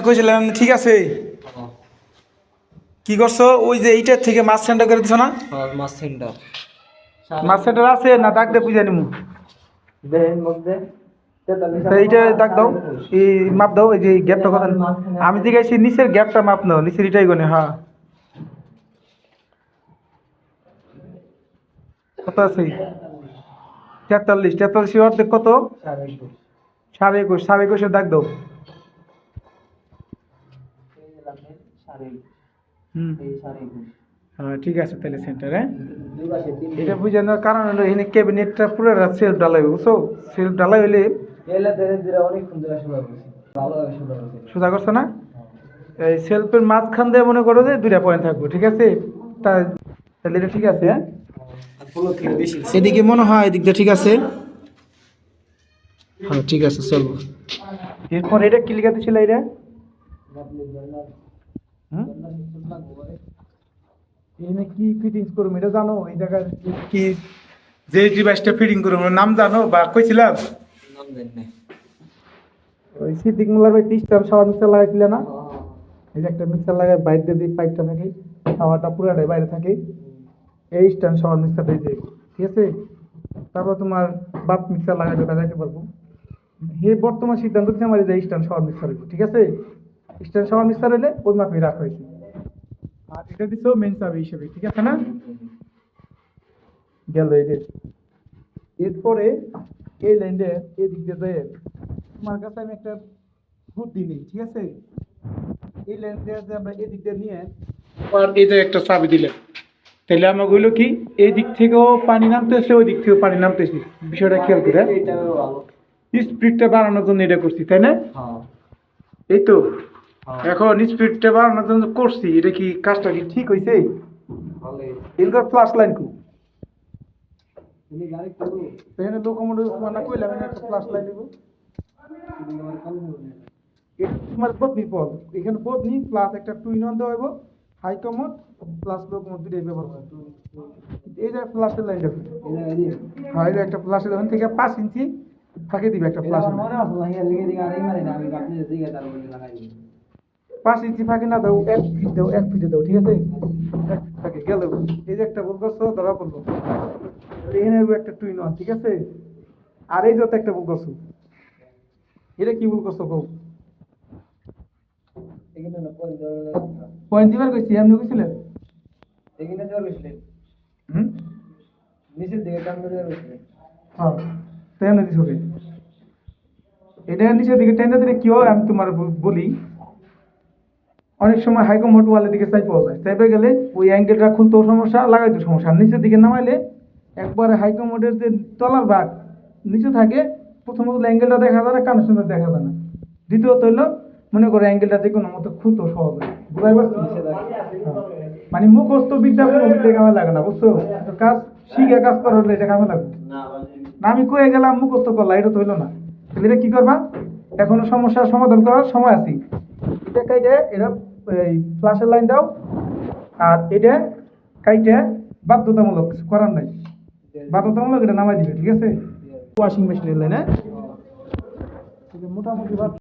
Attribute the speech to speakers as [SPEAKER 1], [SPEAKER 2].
[SPEAKER 1] যেমন কইছিলাম ঠিক আছে। কি করছ? ওই যে এইটার থেকে মাছ সেন্টার করে দিছো না?
[SPEAKER 2] মাছ সেন্টার।
[SPEAKER 1] মাছ সেন্টার আছে না দাগ দিয়ে বুঝে নিমু?
[SPEAKER 2] দেন মধ্যে
[SPEAKER 1] তো এইটা দাগ দাও। এই মাপ দাও এই যে গ্যাপটা কথা। আমি জিজ্ঞাসি নিচের গ্যাপটা মাপ নাও নিচের এটাই গনে হ্যাঁ। কত আছে? তেতাল্লিশ তেতাল্লিশ অর্ধেক কত? সাড়ে একুশ সাড়ে একুশের দাগ দাও। ঠিক আছে তাহলে সেন্টারে। এটা বুঝানোর কারণ হলো এখানে ক্যাবিনেটটা পুরো সেলফ ডালাই বুঝছ? সেলফ ডালাই হলে সোজা করছ না? এই সেলফের মাঝখান দিয়ে মনে করো যে দুইটা পয়েন্ট থাকবে ঠিক আছে? তাহলে এটা ঠিক আছে হ্যাঁ? এদিকে মনে হয় এদিক দিয়ে ঠিক আছে। হ্যাঁ ঠিক আছে চলবো। এরপর এটা কি লিখাতে ছিল এটা? এখানে কি ফিটিংস করব এটা জানো এই জায়গায় কি যে ডিভাইসটা ফিটিং করব নাম জানো? বা কইছিলাম?
[SPEAKER 2] নাম দেন না
[SPEAKER 1] ওই সিদ্দিক মোল্লার ভাই তিরিশটা সাওয়ার মিক্সার লাগাইছিলে না? এই যে একটা মিক্সার লাগাই বাইরে দিয়ে দিই পাইপটা থাকে সাওয়ারটা পুরাটাই বাইরে থাকে। এই স্ট্যান্ড সাওয়ার মিক্সারটা এই যে ঠিক আছে? তারপর তোমার বাথ মিক্সার লাগাইতে লাগাইতে পারব হে বর্তমান সিদ্ধান্ত দিচ্ছে আমার এই স্ট্যান্ড সাওয়ার মিক্সার ঠিক আছে? স্ট্যান্ড সাওয়ার মিক্সার হলে ওই মাপে রাখা হয়েছে আর এটা দিচ্ছেও মেন চাবি হিসেবে ঠিক আছে না? গেল এটা এরপরে এই লাইনটা এদিক দিয়ে যায় তোমার কাছে আমি একটা বুদ্ধি নেই ঠিক আছে? এই দিয়ে যে আমরা এদিক দিয়ে নিয়ে আর এই যে একটা চাবি দিলেন। তাহলে আমাকে হইল কি এই দিক থেকেও পানি নামতেছে ওই দিক থেকেও পানি নামতেছে। বিষয়টা খেয়াল করে। স্পিডটা বাড়ানোর জন্য এটা করছি তাই না?
[SPEAKER 2] হ্যাঁ।
[SPEAKER 1] এই তো। এখন স্পিডটা বাড়ানোর জন্য করছি এটা কি কাজটা কি ঠিক হয়েছে
[SPEAKER 2] ভালো
[SPEAKER 1] ফ্লাশ লাইন কু। মানে কইলাম একটা ফ্লাশ লাইন দিব।
[SPEAKER 2] তুমি আমার কাল
[SPEAKER 1] এটা তোমার বদনি পদ। এখানে বদনি প্লাস একটা টুইন অন দেওয়া হইব। High commode plus low commode দুটোই ব্যবহার হয় এই যে ফ্লাশের লাইন দেখো হ্যাঁ এই যে একটা ফ্লাশের লাইন থেকে পাঁচ ইঞ্চি ফাঁকে দিবে একটা
[SPEAKER 2] মনে আছে না আমি দিকে তার বলে লাগাই দিই।
[SPEAKER 1] পাঁচ ইঞ্চি ফাঁকে না দাও এক ফিট দাও এক ফিটে দাও ঠিক আছে? এক ফিট ফাঁকে গেল। এই যে একটা ভুল করছ ধরা পড়ল। এখানে একটা টুইন অন ঠিক আছে? আর এই যত একটা ভুল করছ। এটা কি ভুল করছ কৌ
[SPEAKER 2] না
[SPEAKER 1] পয়েন্ট দিবার কইছি এমনি কইছিলেন
[SPEAKER 2] এখানে দেওয়া গেছিলেন
[SPEAKER 1] হুম?
[SPEAKER 2] নিচের দিকে টান দেওয়া গেছিলেন
[SPEAKER 1] হ্যাঁ টেনে দিছ ওকে এটা নিচের দিকে টেনে দিলে কি হয় আমি তোমার বলি। অনেক সময় হাইকো মোট ওয়ালের দিকে চাই পাওয়া যায়। চাইপে গেলে ওই অ্যাঙ্গেলটা খুলতেও সমস্যা লাগাইতে সমস্যা। নিচের দিকে নামাইলে একবারে হাইকো মোটের যে তলার ভাগ নিচে থাকে প্রথমত অ্যাঙ্গেলটা দেখা যায় না কানেকশনটা দেখা যায় না। দ্বিতীয়ত হলো মনে করো অ্যাঙ্গেলটা যে কোনো মতো খুলতেও সহজ হয়। বুঝাই পারছি। মানে মুখস্থ বিদ্যা কোনো বিদ্যা কামে লাগে না বুঝছ? কাজ শিখে কাজ করা হলে এটা কামে লাগবে।
[SPEAKER 2] না
[SPEAKER 1] আমি কয়ে গেলাম মুখস্থ করলা এটা তো হইল না। তাহলে এটা কি করবা? এখনও সমস্যার সমাধান করার সময় আছে। এটা কাইটে এটা এই ফ্লাশের লাইন দাও। আর এটা কাইটে বাধ্যতামূলক করার নাই। বাধ্যতামূলক এটা নামাই দিবে ঠিক আছে? ওয়াশিং মেশিনের লাইনে মোটামুটি